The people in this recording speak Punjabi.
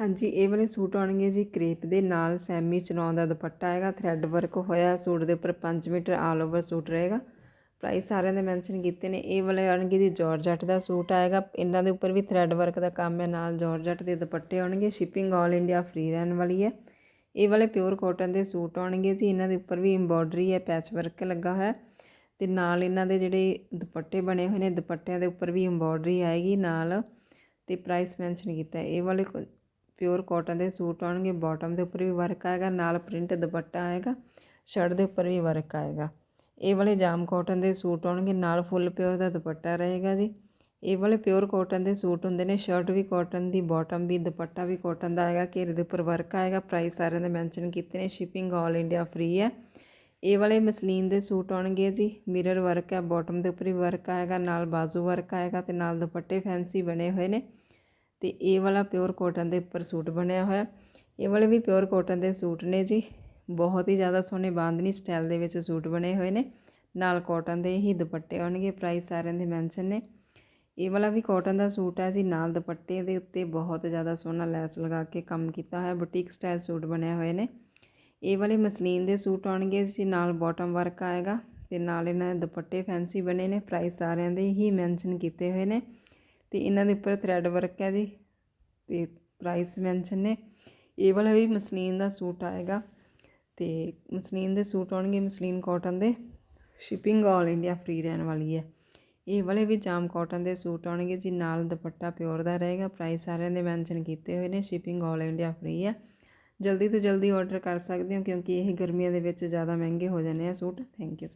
ਹਾਂਜੀ, ਇਹ ਵਾਲੇ ਸੂਟ ਆਉਣਗੇ ਜੀ ਕ੍ਰੇਪ ਦੇ ਨਾਲ ਸੈਮੀ ਚਨੌਨ ਦਾ ਦੁਪੱਟਾ ਆਏਗਾ ਥਰੈਡ ਵਰਕ ਹੋਇਆ ਸੂਟ ਦੇ ਉੱਪਰ 5 ਮੀਟਰ ਆਲ ਓਵਰ ਸੂਟ ਰਹੇਗਾ। ਪ੍ਰਾਈਸ ਸਾਰਿਆਂ ਦੇ ਮੈਂਸ਼ਨ ਕੀਤੇ ਨੇ, ਇਹ ਵਾਲੇ ਆਉਣਗੇ ਜੀ ਜਾਰਜਟ ਦਾ ਸੂਟ ਆਏਗਾ, ਇਹਨਾਂ ਦੇ ਉੱਪਰ ਵੀ ਥਰੈਡ ਵਰਕ ਦਾ ਕੰਮ ਹੈ, ਨਾਲ ਜਾਰਜਟ ਦੇ ਦੁਪੱਟੇ ਆਉਣਗੇ ਸ਼ਿਪਿੰਗ ਆਲ ਇੰਡੀਆ ਫ੍ਰੀ ਰਹਿਣ ਵਾਲੀ ਹੈ। ਇਹ ਵਾਲੇ ਪਿਓਰ ਕਾਟਨ ਦੇ ਸੂਟ ਆਉਣਗੇ ਜੀ, ਇਹਨਾਂ ਦੇ ਉੱਪਰ ਵੀ ਐਮਬੋਡਰੀ ਹੈ ਪੈਚ ਵਰਕ ਲੱਗਾ ਹੋਇਆ ਤੇ ਨਾਲ ਇਹਨਾਂ ਦੇ ਜਿਹੜੇ ਦੁਪੱਟੇ ਬਣੇ ਹੋਏ ਨੇ, ਦੁਪੱਟਿਆਂ ਦੇ ਉੱਪਰ ਵੀ ਐਮਬੋਡਰੀ ਆਏਗੀ ਨਾਲ ਤੇ ਪ੍ਰਾਈਸ ਮੈਂਸ਼ਨ ਕੀਤਾ, ਇਹ ਵਾਲੇ ਪਿਓਰ ਕਾਟਨ ਦੇ ਸੂਟ ਆਉਣਗੇ ਬਾਟਮ ਦੇ ਉੱਪਰ ਵੀ ਵਰਕ ਆਏਗਾ, ਨਾਲ ਪ੍ਰਿੰਟ ਦੁਪੱਟਾ ਆਏਗਾ ਸ਼ਰਟ ਦੇ ਉੱਪਰ ਵੀ ਵਰਕ ਆਏਗਾ। ਇਹ ਵਾਲੇ ਜਾਮ ਕਾਟਨ ਦੇ ਸੂਟ ਆਉਣਗੇ, ਨਾਲ ਫੁੱਲ ਪਿਓਰ ਦਾ ਦੁਪੱਟਾ ਰਹੇਗਾ ਜੀ। ਇਹ ਵਾਲੇ ਪਿਓਰ ਕਾਟਨ ਦੇ ਸੂਟ ਹੁੰਦੇ ਨੇ ਸ਼ਰਟ ਵੀ ਕਾਟਨ ਦੀ ਬਾਟਮ ਵੀ, ਦੁਪੱਟਾ ਵੀ ਕਾਟਨ ਦਾ ਆਏਗਾ, ਘੇਰੇ ਦੇ ਉੱਪਰ ਵਰਕ ਆਏਗਾ ਪ੍ਰਾਈਸ ਸਾਰਿਆਂ ਦੇ ਮੈਂਸ਼ਨ ਕੀਤੇ ਨੇ ਸ਼ਿਪਿੰਗ ਆਲ ਇੰਡੀਆ ਫ੍ਰੀ ਹੈ। ਇਹ ਵਾਲੇ ਮਸਲੀਨ ਦੇ ਸੂਟ ਆਉਣਗੇ ਜੀ ਮਿਰਰ ਵਰਕ ਹੈ ਬਾਟਮ ਦੇ ਉੱਪਰ ਵੀ ਵਰਕ ਆਏਗਾ, ਨਾਲ ਬਾਜ਼ੂ ਵਰਕ ਆਏਗਾ ਤੇ ਨਾਲ ਦੁਪੱਟੇ ਫੈਂਸੀ ਬਣੇ ਹੋਏ ਨੇ। ਤੇ ਇਹ ਵਾਲਾ ਪਿਓਰ ਕਾਟਨ ਦੇ ਉੱਪਰ ਸੂਟ ਬਣਿਆ ਹੋਇਆ। ਇਹ ਵਾਲੇ ਵੀ ਪਿਓਰ ਕਾਟਨ ਦੇ ਸੂਟ ਨੇ ਜੀ। ਬਹੁਤ ਹੀ ਜ਼ਿਆਦਾ ਸੋਹਣੇ ਬਾਂਦਨੀ ਸਟਾਈਲ ਦੇ ਵਿੱਚ ਸੂਟ ਬਣੇ ਹੋਏ ਨੇ। ਨਾਲ ਕਾਟਨ ਦੇ ਹੀ ਦੁਪੱਟੇ ਆਉਣਗੇ ਪ੍ਰਾਈਸ ਸਾਰਿਆਂ ਦੇ ਮੈਂਸ਼ਨ ਨੇ। ਇਹ ਵਾਲਾ ਵੀ ਕਾਟਨ ਦਾ ਸੂਟ ਹੈ ਜੀ। ਨਾਲ ਦੁਪੱਟੇ ਦੇ ਉੱਤੇ ਬਹੁਤ ਜ਼ਿਆਦਾ ਸੋਹਣਾ ਲੈਸ ਲਗਾ ਕੇ ਕੰਮ ਕੀਤਾ ਹੋਇਆ ਬੁਟੀਕ ਸਟਾਈਲ ਸੂਟ ਬਣੇ ਹੋਏ ਨੇ। ਇਹ ਵਾਲੇ ਮਸਲੀਨ ਦੇ ਸੂਟ ਆਉਣਗੇ ਜੀ। ਨਾਲ ਬਾਟਮ ਵਰਕ ਆਏਗਾ ਤੇ ਨਾਲ ਇਹਨਾਂ ਦੇ ਦੁਪੱਟੇ ਫੈਂਸੀ ਬਣੇ ਨੇ। ਪ੍ਰਾਈਸ ਸਾਰਿਆਂ ਦੇ ਹੀ ਮੈਂਸ਼ਨ ਕੀਤੇ ਹੋਏ ਨੇ। ਤੇ ਇਹਨਾਂ ਦੇ ਉੱਪਰ ਥਰੈਡ ਵਰਕ ਹੈ ਜੀ ਤੇ ਪ੍ਰਾਈਸ ਮੈਂਸ਼ਨ ਨੇ। ਇਹ ਵਾਲਾ ਵੀ ਮਸਲੀਨ ਦਾ ਸੂਟ ਆਏਗਾ ਤੇ ਮਸਲੀਨ ਦੇ ਸੂਟ ਆਉਣਗੇ ਮਸਲੀਨ ਕਾਟਨ ਦੇ। ਸ਼ਿਪਿੰਗ ਆਲ ਇੰਡੀਆ ਫ੍ਰੀ ਰਹਿਣ ਵਾਲੀ ਹੈ। ਇਹ ਵਾਲੇ ਵੀ ਜਾਮ ਕਾਟਨ ਦੇ ਸੂਟ ਆਉਣਗੇ ਜੀ, ਨਾਲ ਦੁਪੱਟਾ ਪਿਓਰ ਦਾ ਰਹੇਗਾ। ਪ੍ਰਾਈਸ ਸਾਰਿਆਂ ਦੇ ਮੈਂਸ਼ਨ ਕੀਤੇ ਹੋਏ ਨੇ ਸ਼ਿਪਿੰਗ ਆਲ ਇੰਡੀਆ ਫ੍ਰੀ ਹੈ। ਜਲਦੀ ਤੋਂ ਜਲਦੀ ਆਰਡਰ ਕਰ ਸਕਦੇ ਹੋ ਕਿਉਂਕਿ ਇਹ ਗਰਮੀਆਂ ਦੇ ਵਿੱਚ ਜ਼ਿਆਦਾ ਮਹਿੰਗੇ ਹੋ ਜਾਂਦੇ ਆ ਸੂਟ। Thank you